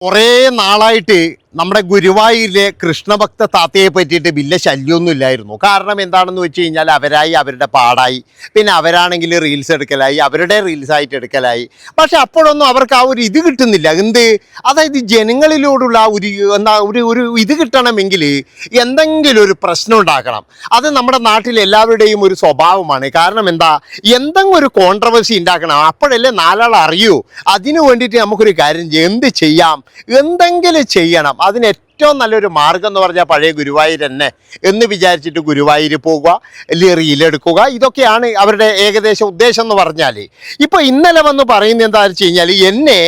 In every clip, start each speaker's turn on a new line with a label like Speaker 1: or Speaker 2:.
Speaker 1: കുറേ നാളായിട്ട് നമ്മുടെ ഗുരുവായൂരിലെ കൃഷ്ണഭക്ത താത്തയെ പറ്റിയിട്ട് വലിയ ശല്യമൊന്നും ഇല്ലായിരുന്നു. കാരണം എന്താണെന്ന് വെച്ച് കഴിഞ്ഞാൽ അവരായി അവരുടെ പാടായി. പിന്നെ അവരാണെങ്കിൽ റീൽസ് എടുക്കലായി അവരുടെ റീൽസ് ആയിട്ട് എടുക്കലായി. പക്ഷെ അപ്പോഴൊന്നും അവർക്ക് ആ ഒരു ഇത് കിട്ടുന്നില്ല. എന്ത്? അതായത് ജനങ്ങളിലോടുള്ള ഒരു എന്താ ഒരു ഒരു ഇത് കിട്ടണമെങ്കിൽ എന്തെങ്കിലും ഒരു പ്രശ്നം ഉണ്ടാക്കണം അത് നമ്മുടെ നാട്ടിൽ എല്ലാവരുടെയും ഒരു സ്വഭാവമാണ്. കാരണം എന്താ? എന്തെങ്കിലും ഒരു കോൺട്രവേഴ്സി ഉണ്ടാക്കണം. അപ്പോഴല്ലേ നാലാൾ അറിയൂ അതിനു വേണ്ടിയിട്ട് നമുക്കൊരു കാര്യം എന്ത് ചെയ്യാം. എന്തെങ്കിലും ചെയ്യണം. അതിന് ഏറ്റവും നല്ലൊരു മാർഗം എന്ന് പറഞ്ഞാൽ പഴയ ഗുരുവായൂർ തന്നെ എന്ന് വിചാരിച്ചിട്ട് ഗുരുവായൂർ പോവുക അല്ലെങ്കിൽ റീലെടുക്കുക ഇതൊക്കെയാണ് അവരുടെ ഏകദേശ ഉദ്ദേശം എന്ന് പറഞ്ഞാൽ ഇപ്പോൾ ഇന്നലെ വന്ന് പറയുന്നത് എന്താണെന്ന് വെച്ച് കഴിഞ്ഞാൽ എന്നെ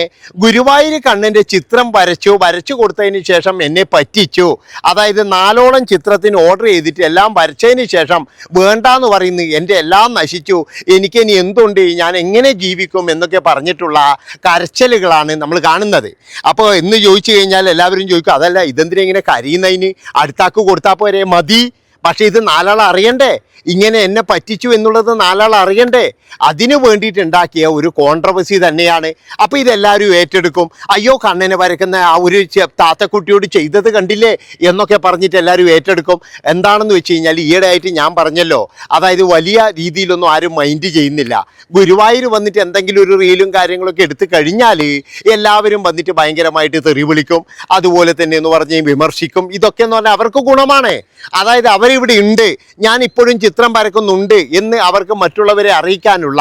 Speaker 1: ഗുരുവായൂർ കണ്ണിന്റെ ചിത്രം വരച്ചു വരച്ചു കൊടുത്തതിന് ശേഷം എന്നെ പറ്റിച്ചു. അതായത് നാലോളം ചിത്രത്തിന് ഓർഡർ ചെയ്തിട്ട് എല്ലാം വരച്ചതിന് ശേഷം വേണ്ടാന്ന് പറയുന്നു എന്റെ എല്ലാം നശിച്ചു. എനിക്കിനി എന്തുണ്ട്? ഞാൻ എങ്ങനെ ജീവിക്കും എന്നൊക്കെ പറഞ്ഞിട്ടുള്ള കരച്ചിലുകളാണ് നമ്മൾ കാണുന്നത്. അപ്പോൾ എന്ന് ചോദിച്ചു കഴിഞ്ഞാൽ എല്ലാവരും ചോദിക്കും അതല്ല ഇതെന്തിനാ ഇങ്ങനെ കരിയുന്നതിന് അടുത്താക്ക് കൊടുത്താൽ പോരെ? മതി. പക്ഷേ ഇത് നാലാൾ അറിയണ്ടേ? ഇങ്ങനെ എന്നെ പറ്റിച്ചു എന്നുള്ളത് നാലാൾ അറിയണ്ടേ? അതിനു വേണ്ടിയിട്ട് ഉണ്ടാക്കിയ ഒരു കോൺട്രവേഴ്സി തന്നെയാണ്. അപ്പോൾ ഇതെല്ലാവരും ഏറ്റെടുക്കും. അയ്യോ കണ്ണനെ വരയ്ക്കുന്ന ആ ഒരു താത്തക്കുട്ടിയോട് ചെയ്തത് കണ്ടില്ലേ? എന്നൊക്കെ പറഞ്ഞിട്ട് എല്ലാവരും ഏറ്റെടുക്കും. എന്താണെന്ന് വെച്ച് കഴിഞ്ഞാൽ ഈയിടെയായിട്ട് ഞാൻ പറഞ്ഞല്ലോ. അതായത് വലിയ രീതിയിലൊന്നും ആരും മൈൻഡ് ചെയ്യുന്നില്ല. ഗുരുവായൂർ വന്നിട്ട് എന്തെങ്കിലും ഒരു റീലും കാര്യങ്ങളൊക്കെ എടുത്തു കഴിഞ്ഞാൽ എല്ലാവരും വന്നിട്ട് ഭയങ്കരമായിട്ട് തെറി വിളിക്കും. അതുപോലെ തന്നെ എന്ന് പറഞ്ഞ് വിമർശിക്കും. ഇതൊക്കെ എന്ന് പറഞ്ഞാൽ അവർക്ക് ഗുണമാണ്. അതായത് അവരിവിടെ ഉണ്ട് ഞാൻ ഇപ്പോഴും ചിത്രം വരക്കുന്നുണ്ട് എന്ന് അവർക്ക് മറ്റുള്ളവരെ അറിയിക്കാനുള്ള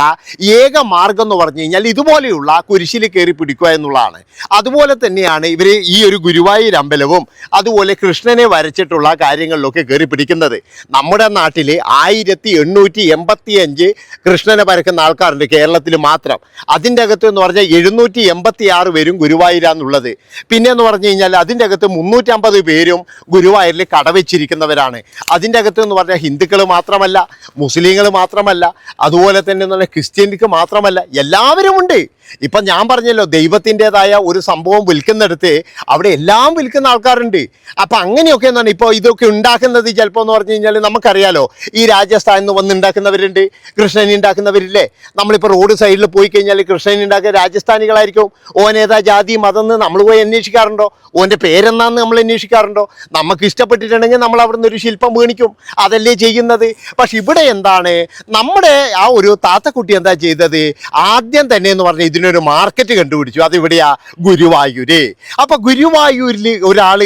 Speaker 1: ഏക മാർഗം എന്ന് പറഞ്ഞു കഴിഞ്ഞാൽ ഇതുപോലെയുള്ള കുരിശിൽ കയറി പിടിക്കുക എന്നുള്ളതാണ്. അതുപോലെ തന്നെയാണ് ഇവർ ഈ ഒരു ഗുരുവായൂർ അമ്പലവും അതുപോലെ കൃഷ്ണനെ വരച്ചിട്ടുള്ള കാര്യങ്ങളിലൊക്കെ കയറി പിടിക്കുന്നത്. നമ്മുടെ നാട്ടിൽ ആയിരത്തി എണ്ണൂറ്റി എൺപത്തി അഞ്ച് കൃഷ്ണനെ വരക്കുന്ന ആൾക്കാരുണ്ട് കേരളത്തിൽ മാത്രം. അതിന്റെ അകത്ത് എന്ന് പറഞ്ഞാൽ എഴുന്നൂറ്റി എൺപത്തി ആറ് പേരും ഗുരുവായൂരാന്നുള്ളത്. പിന്നെ എന്ന് പറഞ്ഞു കഴിഞ്ഞാൽ അതിന്റെ അകത്ത് മുന്നൂറ്റമ്പത് പേരും ഗുരുവായൂരിൽ കടവെച്ചിരിക്കുന്നവരാണ്. അതിന്റെ അകത്ത് എന്ന് പറഞ്ഞാൽ ഹിന്ദുക്കൾ മാത്രമല്ല മുസ്ലിങ്ങൾ മാത്രമല്ല അതുപോലെ തന്നെ എന്ന് പറഞ്ഞാൽ ക്രിസ്ത്യൻക്ക് മാത്രമല്ല എല്ലാവരും ഉണ്ട്. ഇപ്പം ഞാൻ പറഞ്ഞല്ലോ ദൈവത്തിന്റെതായ ഒരു സംഭവം വിൽക്കുന്നിടത്ത് അവിടെ എല്ലാം വിൽക്കുന്ന ആൾക്കാരുണ്ട്. അപ്പം അങ്ങനെയൊക്കെ എന്താണ് ഇപ്പോൾ ഇതൊക്കെ ഉണ്ടാക്കുന്നത് ചിലപ്പോൾ എന്ന് പറഞ്ഞു കഴിഞ്ഞാൽ നമുക്കറിയാലോ ഈ രാജസ്ഥാനിൽ നിന്ന് വന്ന് ഉണ്ടാക്കുന്നവരുണ്ട് കൃഷ്ണനി ഉണ്ടാക്കുന്നവരില്ലേ? നമ്മളിപ്പോൾ റോഡ് സൈഡിൽ പോയി കഴിഞ്ഞാൽ കൃഷ്ണൻ ഉണ്ടാക്കിയ രാജസ്ഥാനികളായിരിക്കും. ഓനേതാ ജാതി മതം എന്ന് നമ്മൾ പോയി അന്വേഷിക്കാറുണ്ടോ? ഓന്റെ പേരെന്നാന്ന് നമ്മൾ അന്വേഷിക്കാറുണ്ടോ? നമുക്ക് ഇഷ്ടപ്പെട്ടിട്ടുണ്ടെങ്കിൽ നമ്മൾ അവിടുന്ന് ഒരു ശില്പം വീണിക്കും അതല്ലേ ചെയ്യുന്നത്? പക്ഷെ ഇവിടെ എന്താണ്? നമ്മുടെ ആ ഒരു താത്തക്കുട്ടി എന്താ ചെയ്തത്? ആദ്യം തന്നെ എന്ന് പറഞ്ഞാൽ ഇതിനൊരു മാർക്കറ്റ് കണ്ടുപിടിച്ചു. അതിവിടെയാ ഗുരുവായൂര്. അപ്പൊ ഗുരുവായൂരിൽ ഒരാൾ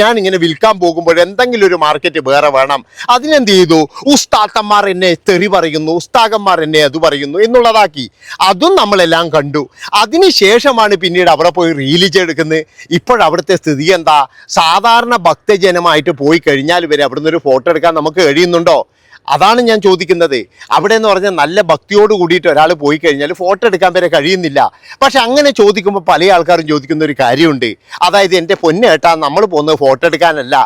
Speaker 1: ഞാൻ ഇങ്ങനെ വിൽക്കാൻ പോകുമ്പോൾ എന്തെങ്കിലും ഒരു മാർക്കറ്റ് വേറെ വേണം. അതിനെന്ത് ചെയ്തു? ഉസ്താത്തന്മാർ എന്നെ തെറി പറയുന്നു ഉസ്താകന്മാർ എന്നെ അത് പറയുന്നു എന്നുള്ളതാക്കി. അതും നമ്മളെല്ലാം കണ്ടു. അതിനുശേഷമാണ് പിന്നീട് അവിടെ പോയി റീലിജ് എടുക്കുന്നത് ഇപ്പോഴവിടുത്തെ സ്ഥിതി എന്താ? സാധാരണ ഭക്തജനമായിട്ട് പോയി കഴിഞ്ഞാൽ വരെ അവിടുന്ന് ഒരു ഫോട്ടോ എടുക്കാൻ നമുക്ക് കഴിയുന്നുണ്ടോ? അതാണ് ഞാൻ ചോദിക്കുന്നത്. അവിടെ എന്ന് പറഞ്ഞാൽ നല്ല ഭക്തിയോട് കൂടിയിട്ട് ഒരാൾ പോയി കഴിഞ്ഞാൽ ഫോട്ടോ എടുക്കാൻ വരെ കഴിയുന്നില്ല. പക്ഷെ അങ്ങനെ ചോദിക്കുമ്പോൾ പല ആൾക്കാരും ചോദിക്കുന്ന ഒരു കാര്യമുണ്ട്. അതായത് എന്റെ പൊന്നേട്ടാ നമ്മൾ പോകുന്നത് ഫോട്ടോ എടുക്കാനല്ല.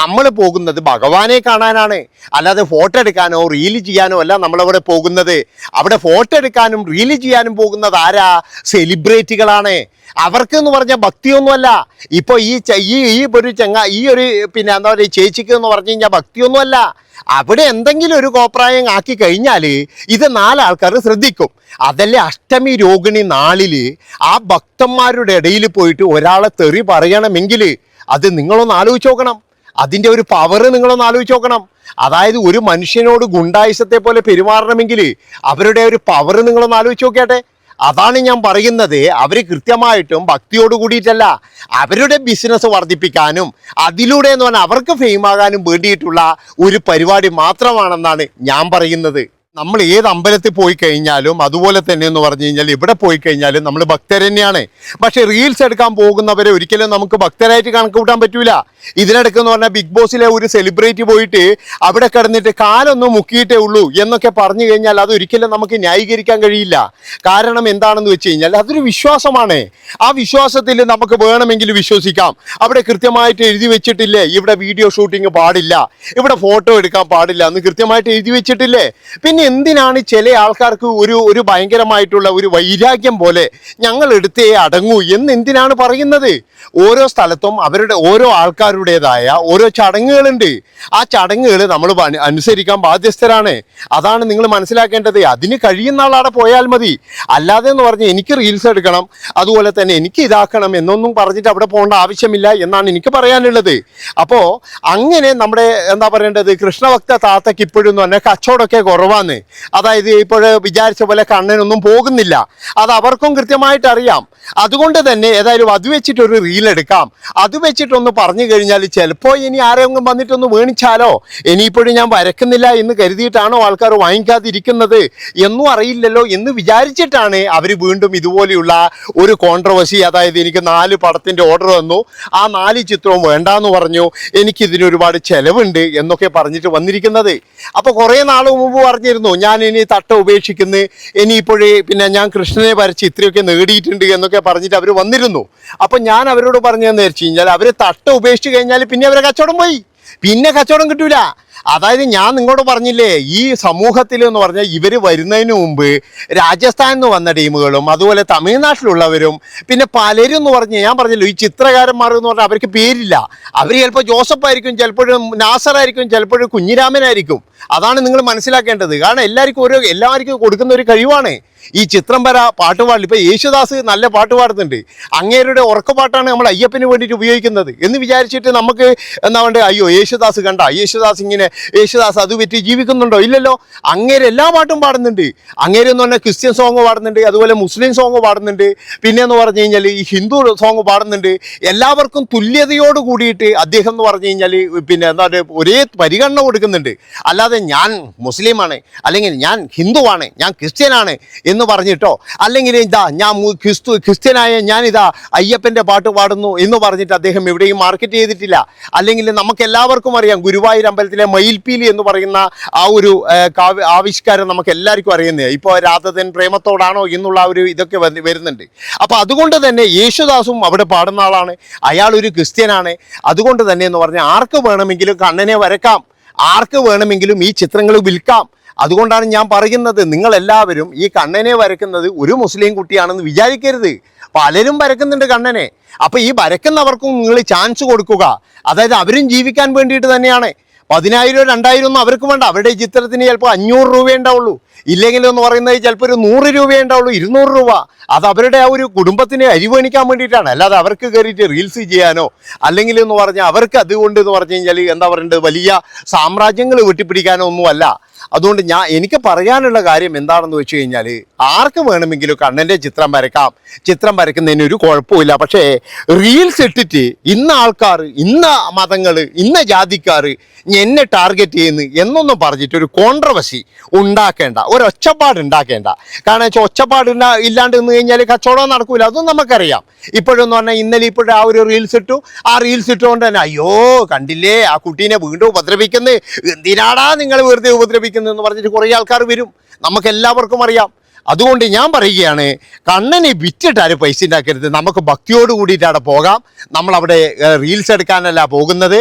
Speaker 1: നമ്മൾ പോകുന്നത് ഭഗവാനെ കാണാനാണ്. അല്ലാതെ ഫോട്ടോ എടുക്കാനോ റീൽ ചെയ്യാനോ അല്ല നമ്മളവിടെ പോകുന്നത്. അവിടെ ഫോട്ടോ എടുക്കാനും റീൽ ചെയ്യാനും പോകുന്നത് ആരാ? സെലിബ്രിറ്റികളാണ് അവർക്ക് എന്ന് പറഞ്ഞാൽ ഭക്തിയൊന്നുമല്ല. ഇപ്പോൾ ഈ ഈ ഒരു ചെങ്ങ ഈ ഒരു പിന്നെ എന്താ പറയുക ചേച്ചിക്ക് എന്ന് പറഞ്ഞു കഴിഞ്ഞാൽ ഭക്തിയൊന്നുമല്ല. അവിടെ എന്തെങ്കിലും ഒരു കോപ്രായം ആക്കി കഴിഞ്ഞാൽ ഇത് നാലാൾക്കാർ ശ്രദ്ധിക്കും. അതല്ലേ അഷ്ടമി രോഹിണി നാളിൽ ആ ഭക്തന്മാരുടെ ഇടയിൽ പോയിട്ട് ഒരാളെ തെറി പറയണമെങ്കിൽ അത് നിങ്ങളൊന്ന് ആലോചിച്ച് നോക്കണം. അതിന്റെ ഒരു പവർ നിങ്ങളൊന്ന് ആലോചിച്ച് നോക്കണം. അതായത് ഒരു മനുഷ്യനോട് ഗുണ്ടായുസത്തെ പോലെ പെരുമാറണമെങ്കിൽ അവരുടെ ഒരു പവർ നിങ്ങളൊന്ന് ആലോചിച്ച് നോക്കിയാട്ടെ. അതാണ് ഞാൻ പറയുന്നത്. അവർ കൃത്യമായിട്ടും ഭക്തിയോട് കൂടിയിട്ടല്ല അവരുടെ ബിസിനസ് വർദ്ധിപ്പിക്കാനും അതിലൂടെ എന്ന് പറഞ്ഞാൽ അവർക്ക് ഫെയിം ആകാനും വേണ്ടിയിട്ടുള്ള ഒരു പരിപാടി മാത്രമാണെന്നാണ് ഞാൻ പറയുന്നത്. നമ്മൾ ഏത് അമ്പലത്തിൽ പോയി കഴിഞ്ഞാലും അതുപോലെ തന്നെ എന്ന് പറഞ്ഞു കഴിഞ്ഞാൽ ഇവിടെ പോയി കഴിഞ്ഞാലും നമ്മൾ ഭക്തർ തന്നെയാണ്. പക്ഷെ റീൽസ് എടുക്കാൻ പോകുന്നവരെ ഒരിക്കലും നമുക്ക് ഭക്തരായിട്ട് കണക്ക് കൂട്ടാൻ പറ്റൂല. ഇതിനിടയ്ക്ക് എന്ന് പറഞ്ഞാൽ ബിഗ് ബോസിലെ ഒരു സെലിബ്രിറ്റി പോയിട്ട് അവിടെ കിടന്നിട്ട് കാലൊന്നും മുക്കിയിട്ടേ ഉള്ളൂ എന്നൊക്കെ പറഞ്ഞു കഴിഞ്ഞാൽ അത് ഒരിക്കലും നമുക്ക് ന്യായീകരിക്കാൻ കഴിയില്ല. കാരണം എന്താണെന്ന് വെച്ച് കഴിഞ്ഞാൽ അതൊരു വിശ്വാസമാണ്. ആ വിശ്വാസത്തിൽ നമുക്ക് വേണമെങ്കിൽ വിശ്വസിക്കാം. അവിടെ കൃത്യമായിട്ട് എഴുതി വെച്ചിട്ടില്ലേ? ഇവിടെ വീഡിയോ ഷൂട്ടിംഗ് പാടില്ല. ഇവിടെ ഫോട്ടോ എടുക്കാൻ പാടില്ല എന്ന് കൃത്യമായിട്ട് എഴുതി വെച്ചിട്ടില്ലേ? പിന്നെ എന്തിനാണ് ചില ആൾക്കാർക്ക് ഒരു ഒരു ഭയങ്കരമായിട്ടുള്ള ഒരു വൈരാഗ്യം പോലെ ഞങ്ങൾ എടുത്തേ അടങ്ങൂ എന്ന് എന്തിനാണ് പറയുന്നത്? ഓരോ സ്ഥലത്തും അവരുടെ ഓരോ ആൾക്കാരുടേതായ ഓരോ ചടങ്ങുകളുണ്ട്. ആ ചടങ്ങുകൾ നമ്മൾ അനുസരിക്കാൻ ബാധ്യസ്ഥരാണ്. അതാണ് നിങ്ങൾ മനസ്സിലാക്കേണ്ടത്. അതിന് കഴിയുന്ന ആളവിടെ പോയാൽ മതി. അല്ലാതെ എന്ന് പറഞ്ഞ് എനിക്ക് റീൽസ് എടുക്കണം അതുപോലെ തന്നെ എനിക്ക് ഇതാക്കണം എന്നൊന്നും പറഞ്ഞിട്ട് അവിടെ പോകേണ്ട ആവശ്യമില്ല എന്നാണ് എനിക്ക് പറയാനുള്ളത്. അപ്പോൾ അങ്ങനെ നമ്മുടെ എന്താ പറയേണ്ടത്? കൃഷ്ണഭക്ത താത്തക്ക് ഇപ്പോഴും എന്ന് പറഞ്ഞാൽ കച്ചവടമൊക്കെ അതായത് ഇപ്പോൾ വിചാരിച്ച പോലെ കണ്ണനൊന്നും പോകുന്നില്ല. അത് അവർക്കും കൃത്യമായിട്ട് അറിയാം. അതുകൊണ്ട് തന്നെ ഏതായാലും അത് വെച്ചിട്ടൊരു റീൽ എടുക്കാം. അത് വെച്ചിട്ടൊന്ന് പറഞ്ഞു കഴിഞ്ഞാൽ ചിലപ്പോൾ ഇനി ആരെങ്കിലും വന്നിട്ടൊന്ന് വീണിച്ചാലോ? ഇനിയിപ്പോഴും ഞാൻ വരക്കുന്നില്ല എന്ന് കരുതിയിട്ടാണോ ആൾക്കാർ വാങ്ങിക്കാതിരിക്കുന്നത് എന്നും അറിയില്ലല്ലോ എന്ന് വിചാരിച്ചിട്ടാണ് അവർ വീണ്ടും ഇതുപോലെയുള്ള ഒരു കോൺട്രവേഴ്സി അതായത് എനിക്ക് നാല് പടത്തിന്റെ ഓർഡർ വന്നു. ആ നാല് ചിത്രവും വേണ്ടാന്ന് പറഞ്ഞു. എനിക്ക് ചിലവുണ്ട് ഒരുപാട് ചെലവുണ്ട് എന്നൊക്കെ പറഞ്ഞിട്ട് വന്നിരിക്കുന്നത്. അപ്പോൾ കുറേ നാൾ മുമ്പ് പറഞ്ഞിരുന്നു ഞാൻ ഇനി തട്ട ഉപേക്ഷിക്കുന്നു. ഇനിയിപ്പോഴേ പിന്നെ ഞാൻ കൃഷ്ണനെ വരച്ച് ഇത്രയൊക്കെ നേടിയിട്ടുണ്ട് എന്നൊക്കെ പറഞ്ഞിട്ട് അവർ വന്നിരുന്നു. അപ്പം ഞാൻ അവരോട് പറഞ്ഞതെന്ന് വെച്ച് കഴിഞ്ഞാൽ അവർ തട്ട ഉപേക്ഷിച്ച് കഴിഞ്ഞാൽ പിന്നെ അവരെ കച്ചവടം പോയി. പിന്നെ കച്ചവടം കിട്ടൂല. അതായത് ഞാൻ നിങ്ങളോട് പറഞ്ഞില്ലേ ഈ സമൂഹത്തിൽ എന്ന് പറഞ്ഞാൽ ഇവർ വരുന്നതിന് മുമ്പ് രാജസ്ഥാനിൽ നിന്ന് വന്ന ടീമുകളും അതുപോലെ തമിഴ്നാട്ടിലുള്ളവരും പിന്നെ പലരും എന്ന് പറഞ്ഞ് ഞാൻ പറഞ്ഞല്ലോ ഈ ചിത്രകാരന്മാർ എന്ന് പറഞ്ഞാൽ അവർക്ക് പേരില്ല. അവർ ചിലപ്പോൾ ജോസഫ് ആയിരിക്കും ചിലപ്പോഴും നാസർ ആയിരിക്കും ചിലപ്പോഴും കുഞ്ഞിരാമനായിരിക്കും അതാണ് നിങ്ങൾ മനസ്സിലാക്കേണ്ടത്. കാരണം എല്ലാവർക്കും ഓരോ എല്ലാവർക്കും കൊടുക്കുന്ന ഒരു കഴിവാണ്. ഈ ചിത്രം വര പാട്ട് പാടില്ല ഇപ്പൊ യേശുദാസ് നല്ല പാട്ട് പാടുന്നുണ്ട്. അങ്ങേരുടെ ഉറക്കപ്പാട്ടാണ് നമ്മൾ അയ്യപ്പന് വേണ്ടിയിട്ട് ഉപയോഗിക്കുന്നത് എന്ന് വിചാരിച്ചിട്ട് നമുക്ക് എന്താ വേണ്ടത്? അയ്യോ യേശുദാസ് കണ്ട യേശുദാസ് ഇങ്ങനെ യേശുദാസ് അത് പറ്റി ജീവിക്കുന്നുണ്ടോ? ഇല്ലല്ലോ. അങ്ങേര് എല്ലാ പാട്ടും പാടുന്നുണ്ട്. അങ്ങേര് എന്ന് പറഞ്ഞാൽ ക്രിസ്ത്യൻ സോങ് പാടുന്നുണ്ട് അതുപോലെ മുസ്ലിം സോങ് പാടുന്നുണ്ട്. പിന്നെ എന്ന് പറഞ്ഞു കഴിഞ്ഞാൽ ഈ ഹിന്ദു സോങ് പാടുന്നുണ്ട്. എല്ലാവർക്കും തുല്യതയോട് കൂടിയിട്ട് അദ്ദേഹം എന്ന് പറഞ്ഞു കഴിഞ്ഞാൽ പിന്നെ എന്താ പറയുക ഒരേ പരിഗണന കൊടുക്കുന്നുണ്ട്. അല്ലാതെ ഞാൻ മുസ്ലിമാണ് അല്ലെങ്കിൽ ഞാൻ ഹിന്ദുവാണ് ഞാൻ ക്രിസ്ത്യനാണ് എന്ന് പറഞ്ഞിട്ടോ? അല്ലെങ്കിൽ ഇതാ ഞാൻ ക്രിസ്തു ക്രിസ്ത്യനായ ഞാൻ ഇതാ അയ്യപ്പന്റെ പാട്ട് പാടുന്നു എന്ന് പറഞ്ഞിട്ട് അദ്ദേഹം എവിടെയും മാർക്കറ്റ് ചെയ്തിട്ടില്ല. അല്ലെങ്കിൽ നമുക്ക് എല്ലാവർക്കും അറിയാം ഗുരുവായൂർ അമ്പലത്തിലെ മയിൽപ്പീലി എന്ന് പറയുന്ന ആ ഒരു ആവിഷ്കാരം നമുക്ക് എല്ലാവർക്കും അറിയുന്നത് ഇപ്പോൾ രാധതൻ പ്രേമത്തോടാണോ എന്നുള്ള ഒരു ഇതൊക്കെ വരുന്നുണ്ട്. അപ്പോൾ അതുകൊണ്ട് തന്നെ യേശുദാസും അവിടെ പാടുന്ന ആളാണ്. അയാൾ ഒരു ക്രിസ്ത്യനാണ്. അതുകൊണ്ട് തന്നെ എന്ന് പറഞ്ഞാൽ ആർക്ക് വേണമെങ്കിലും കണ്ണനെ വരക്കാം. ആർക്ക് വേണമെങ്കിലും ഈ ചിത്രങ്ങൾ വിൽക്കാം. അതുകൊണ്ടാണ് ഞാൻ പറയുന്നത് നിങ്ങൾ എല്ലാവരും ഈ കണ്ണനെ വരക്കുന്നത് ഒരു മുസ്ലിം കുട്ടിയാണെന്ന് വിചാരിക്കരുത്. പലരും വരക്കുന്നുണ്ട് കണ്ണനെ. അപ്പൊ ഈ വരക്കുന്നവർക്കും നിങ്ങൾ ചാൻസ് കൊടുക്കുക. അതായത് അവരും ജീവിക്കാൻ വേണ്ടിയിട്ട് തന്നെയാണ്. പതിനായിരം രണ്ടായിരം ഒന്നും അവർക്ക് വേണ്ട. അവരുടെ ചിത്രത്തിന് ചിലപ്പോൾ അഞ്ഞൂറ് രൂപ ഉണ്ടാവുള്ളൂ. ഇല്ലെങ്കിൽ എന്ന് പറയുന്നത് ചിലപ്പോൾ ഒരു നൂറ് രൂപ ഉണ്ടാവുള്ളൂ ഇരുന്നൂറ് രൂപ. അത് അവരുടെ ആ ഒരു കുടുംബത്തിന് അരിവണിക്കാൻ വേണ്ടിയിട്ടാണ്. അല്ലാതെ അവർക്ക് കയറിയിട്ട് റീൽസ് ചെയ്യാനോ അല്ലെങ്കിൽ എന്ന് പറഞ്ഞാൽ അവർക്ക് അതുകൊണ്ട് എന്ന് പറഞ്ഞു കഴിഞ്ഞാൽ എന്താ പറയേണ്ടത്? വലിയ സാമ്രാജ്യങ്ങൾ വെട്ടിപ്പിടിക്കാനോ ഒന്നുമല്ല. അതുകൊണ്ട് ഞാൻ എനിക്ക് പറയാനുള്ള കാര്യം എന്താണെന്ന് വെച്ച് കഴിഞ്ഞാൽ ആർക്ക് വേണമെങ്കിലും കണ്ണന്റെ ചിത്രം വരക്കാം. ചിത്രം വരയ്ക്കുന്നതിന് ഒരു കുഴപ്പമില്ല. പക്ഷേ റീൽസ് ഇട്ടിട്ട് ഇന്ന ആൾക്കാർ ഇന്ന മതങ്ങൾ ഇന്ന ജാതിക്കാർ എന്നെ ടാർഗറ്റ് ചെയ്യുന്നു എന്നൊന്നും പറഞ്ഞിട്ട് ഒരു കോൺട്രവസി ഉണ്ടാക്കേണ്ട ഒരു ഒച്ചപ്പാട് ഉണ്ടാക്കേണ്ട. കാരണം വെച്ചാൽ ഒച്ചപ്പാട് ഇല്ലാണ്ട് നിന്ന് കഴിഞ്ഞാൽ കച്ചവടം നടക്കൂല. അതും നമുക്കറിയാം. ഇപ്പോഴെന്ന് പറഞ്ഞാൽ ഇന്നലെ ഇപ്പോഴും ആ ഒരു റീൽസ് ഇട്ടു. ആ റീൽസ് ഇട്ടുകൊണ്ട് തന്നെ അയ്യോ കണ്ടില്ലേ? ആ കുട്ടീനെ വീണ്ടും ഉപദ്രവിക്കുന്നത് എന്തിനാടാ നിങ്ങൾ വെറുതെ ഉപദ്രവിക്കുന്നത് എന്ന് പറഞ്ഞിട്ട് കുറേ ആൾക്കാർ വരും. നമുക്ക് എല്ലാവർക്കും അറിയാം. അതുകൊണ്ട് ഞാൻ പറയുകയാണ് കണ്ണനെ വിറ്റിട്ട് ആരും പൈസ ഉണ്ടാക്കരുത്. നമുക്ക് ഭക്തിയോട് കൂടിയിട്ട് അവിടെ പോകാം. നമ്മളവിടെ റീൽസ് എടുക്കാനല്ല പോകുന്നത്.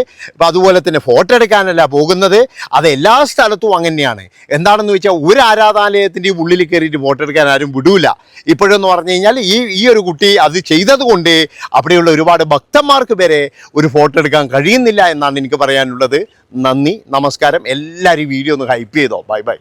Speaker 1: അതുപോലെ തന്നെ ഫോട്ടോ എടുക്കാനല്ല പോകുന്നത്. അത് എല്ലാ സ്ഥലത്തും അങ്ങനെയാണ്. എന്താണെന്ന് വെച്ചാൽ ഒരു ആരാധനാലയത്തിന്റെ ഉള്ളിൽ കയറിയിട്ട് ഫോട്ടോ എടുക്കാൻ ആരും വിടൂല. ഇപ്പോഴെന്ന് പറഞ്ഞു കഴിഞ്ഞാൽ ഈ ഈ ഒരു കുട്ടി അത് ചെയ്തതുകൊണ്ട് അവിടെയുള്ള ഒരുപാട് ഭക്തന്മാർക്ക് വരെ ഒരു ഫോട്ടോ എടുക്കാൻ കഴിയുന്നില്ല എന്നാണ് എനിക്ക് പറയാനുള്ളത്. നന്ദി നമസ്കാരം. എല്ലാവരും വീഡിയോ ഒന്ന് ഹൈപ്പ് ചെയ്തോ. Bye bye